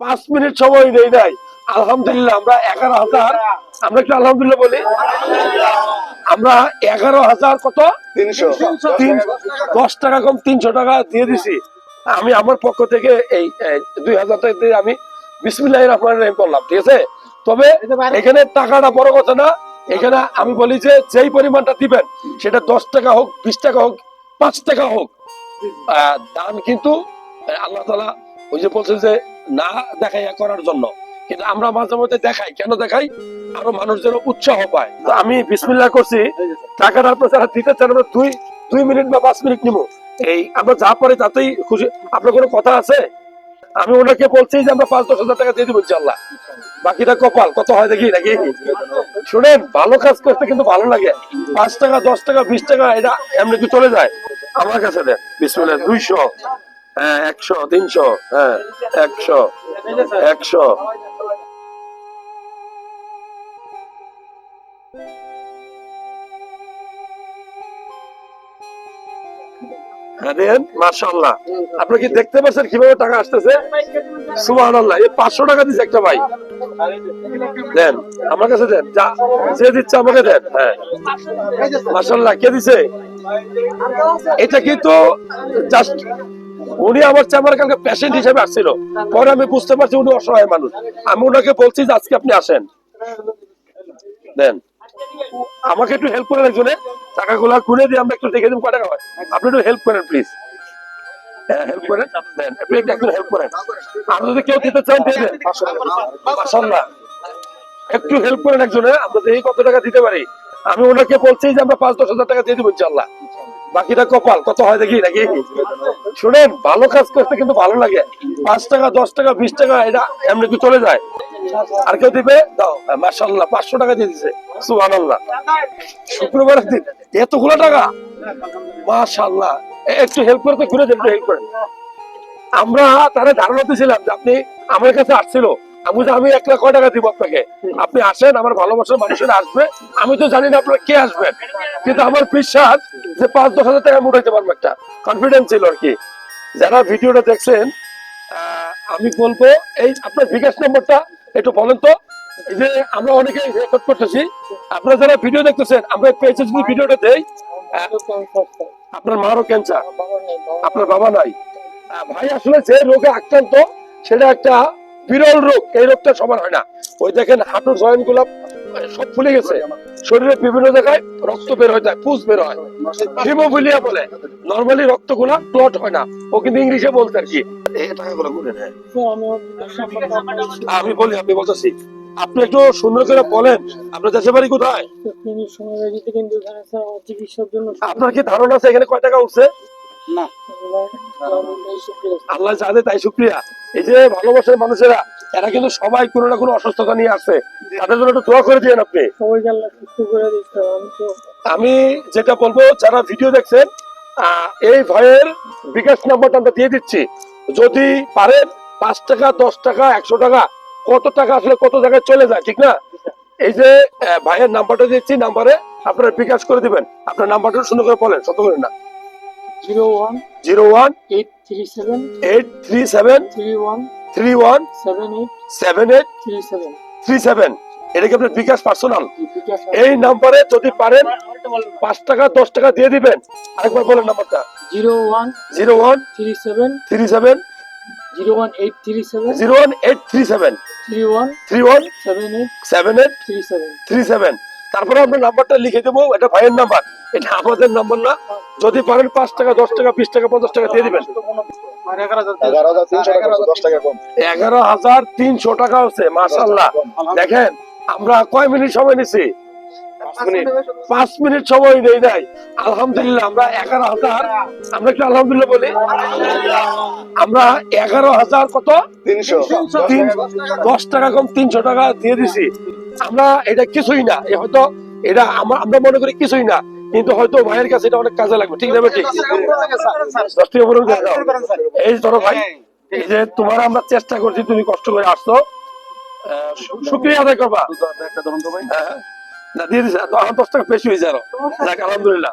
পাঁচ মিনিট সময় নেই নাই। আলহামদুলিল্লাহ আমরা এগারো হাজার। আমরা একটু আলহামদুলিল্লাহ বলি। আমরা এগারো হাজার কত? তিনশো। দশ টাকা কম তিনশো টাকা দিয়ে দিছি। আমি আমার পক্ষ থেকে এই দুই হাজার টাকা দিয়ে আমি বিসমিল্লাহ রহমান রহিম করলাম ঠিক আছে? তবে এখানে টাকাটা বড় কথা না। এখানে আমি বলি যে যেই পরিমাণটা দিবেন সেটা দশ টাকা হোক বিশ টাকা হোক পাঁচ টাকা হোক। দান কিন্তু আল্লাহ তালা ওই যে বলছে যে না দেখাইয়া করার জন্য। কিন্তু আমরা মাঝে মধ্যে দেখাই। কেন দেখাই? আরও মানুষ যেন উৎসাহ পায়। আমি বিসমিল্লাহ করছি। টাকাটা আপনার যারা দিতে চান আমরা দুই দুই মিনিট বা পাঁচ মিনিট নিবো। এই, আমরা যা পারি তাতেই খুশি। আপনার কোনো কথা আছে? আমি ওনাকে বলছি যে আমরা পাঁচ, দশ হাজার টাকা দিয়ে দিব ইনশাল্লাহ বাকিটা কপাল, কত হয় দেখি, নাকি? শুনেন, ভালো কাজ করতে কিন্তু ভালো লাগে। পাঁচ টাকা, দশ টাকা, বিশ টাকা, এটা এমনি কি চলে যায়। আমার কাছে দেন। বিসমিল্লাহ, দুইশো। হ্যাঁ একশো, তিনশো হ্যাঁ একশো একশো। মার্শাল্লাহ আপনি কি দেখতে পাচ্ছেন কীভাবে টাকা আসতেছে? সুবাহ এই পাঁচশো টাকা দিচ্ছে একটা ভাই। দেন, আমার কাছে দেন, যা যে দিচ্ছে আমাকে দেন হ্যাঁ। মার্শাল্লাহ কে দিছে? এটা কিন্তু জাস্ট উনি আমার চেম্বার কালকে পেশেন্ট হিসেবে আসছিল। পরে আমি বুঝতে পারছি উনি অসহায় মানুষ। আমি ওনাকে বলছি যে আজকে আপনি আসেন। দেন। আমাকে একটু হেল্প করেন একজনে। টাকাগুলো খুলে দিয়ে আমরা একটু দেখে দিন কয় টাকা হয়। আপনি একটু হেল্প করেন প্লিজ হ্যাঁ আপনি একটু হেল্প করেন। একজনে। আমরা দেখি কত টাকা দিতে পারি? আমি ওনাকে বলছি যে আমরা পাঁচ, দশ হাজার টাকা দিয়ে দিব ইনশাল্লাহ বাকিটা কপাল, কত হয় দেখি নাকি? শুনেন, ভালো কাজ করতে কিন্তু ভালো লাগে। পাঁচ টাকা, দশ টাকা, বিশ টাকা, এটা এমনি কি চলে যায়। আর কেউ দিবে? দাও মার্শাল্লাহ পাঁচশো টাকা দিয়ে দিছে। সুহান আল্লাহ শুক্রবারের দিন, এতগুলো টাকা? মাশাল্লাহ একটু হেল্প করতে ঘুরে একটু হেল্প করেন আমরা তারা ধারণা দিয়েছিলাম যে আপনি আমার কাছে আসছিল। আমি আমি এক লাখ টাকা দিব আপনাকে? আপনি আসেন, আমার ভালোবাসার মানুষেরা আসবে। আমি তো জানি না আপনারা কে আসবেন। কিন্তু আমার বিশ্বাস যে পাঁচ দশ হাজার টাকা আমি উঠাইতে পারব একটা কনফিডেন্স ছিল আর কি। যারা ভিডিওটা দেখছেন আমি বলব, এই আপনার বিকাশ নম্বরটা একটু বলেন তো। এই যে আমরা অনেকে রেকর্ড করতেছি। আপনারা যারা ভিডিও দেখতেছেন, আমরা পেয়েছে যদি ভিডিওটা দেই। আপনার মারও ক্যান্সার আপনার বাবা নাই। ভাই আসলে যে রোগে আক্রান্ত, সেটা একটা বিরল রোগ এই রোগটা সবার হয় না। ওই দেখেন হাঁটুর জয়েন্টগুলা সব ফুলে গেছে। শরীরে বিভিন্ন জায়গায় রক্ত বের হয়ে যায় পুষ বের হয়। হিমোফিলিয়া বলে। নর্মালি রক্তগুলা ক্লট হয় না। ও কিন্তু ইংলিশে বলতে আর কি। আমি বলি আপনি বলতেছি আপনি একটু সুন্দর করে বলেন আপনার দেশের বাড়ি কোথায়? আপনার কি ধারণা আছে এখানে কয় টাকা উঠছে? না। আল্লাহ চাঁদে তাই শুক্রিয়া। এই যে ভালোবাসার মানুষেরা এরা কিন্তু সবাই কোনো না কোনো অসুস্থতা নিয়ে আসছে তাদের জন্য একটু দোয়া করে দিয়েন আপনি। আমি যেটা বলব যারা ভিডিও দেখছেন এই ভয়ের বিকাশ নাম্বারটা আমরা দিয়ে দিচ্ছি। যদি পারেন পাঁচ টাকা দশ টাকা একশো টাকা কত টাকা আসলে কত জায়গায় চলে যায় ঠিক না? এই যে ভাইয়ের নাম্বারটা দিচ্ছি নাম্বারে আপনারা বিকাশ করে দিবেন। আপনার নাম্বারটা সুন্দর করে বলেন শত করে না। Zero one zero one eight three seven eight three seven three one three one seven eight seven eight three seven three seven এটা কি আপনার বিকাশ পার্সোনাল এই নাম্বারে যদি পারেন পাঁচ টাকা দশ টাকা দিয়ে দিবেন। আরেকবার বলেন নাম্বারটা zero one zero one three seven three seven zero one eight three seven zero one eight three seven three one three one seven eight seven eight three seven three seven তারপরে আমরা নাম্বারটা লিখে দেবো এটা ভাইয়ের নাম্বার এটা আমাদের number না। যদি পারেন পাঁচ টাকা দশ টাকা বিশ টাকা পঞ্চাশ টাকা দিয়ে দিবেন। এগারো হাজার তিনশো টাকা হচ্ছে মাসাল্লাহ দেখেন আমরা কয় মিনিট সময় নিছি? পাঁচ মিনিট। সময় নেই নাই। আলহামদুলিল্লাহ আমরা এগারো হাজার আমরা একটু আলহামদুলিল্লাহ বলি। আমরা এগারো হাজার কত? তিনশো। দশ টাকা কম তিনশো টাকা দিয়ে দিছি। আমরা এটা কিছুই না হয়তো এটা আমরা মনে করি কিছুই না। কিন্তু হয়তো ভাইয়ের কাছে এটা অনেক কাজে লাগবে। ঠিক যাবে ঠিক এই ধরো ভাই এই যে তোমার আমরা চেষ্টা করছি তুমি কষ্ট করে আসছো। শুক্রিয়া আদায় করবা। ভাই। হ্যাঁ, দিয়ে দিছে। দশ টাকা বেশি হয়ে যাও। আলহামদুলিল্লাহ।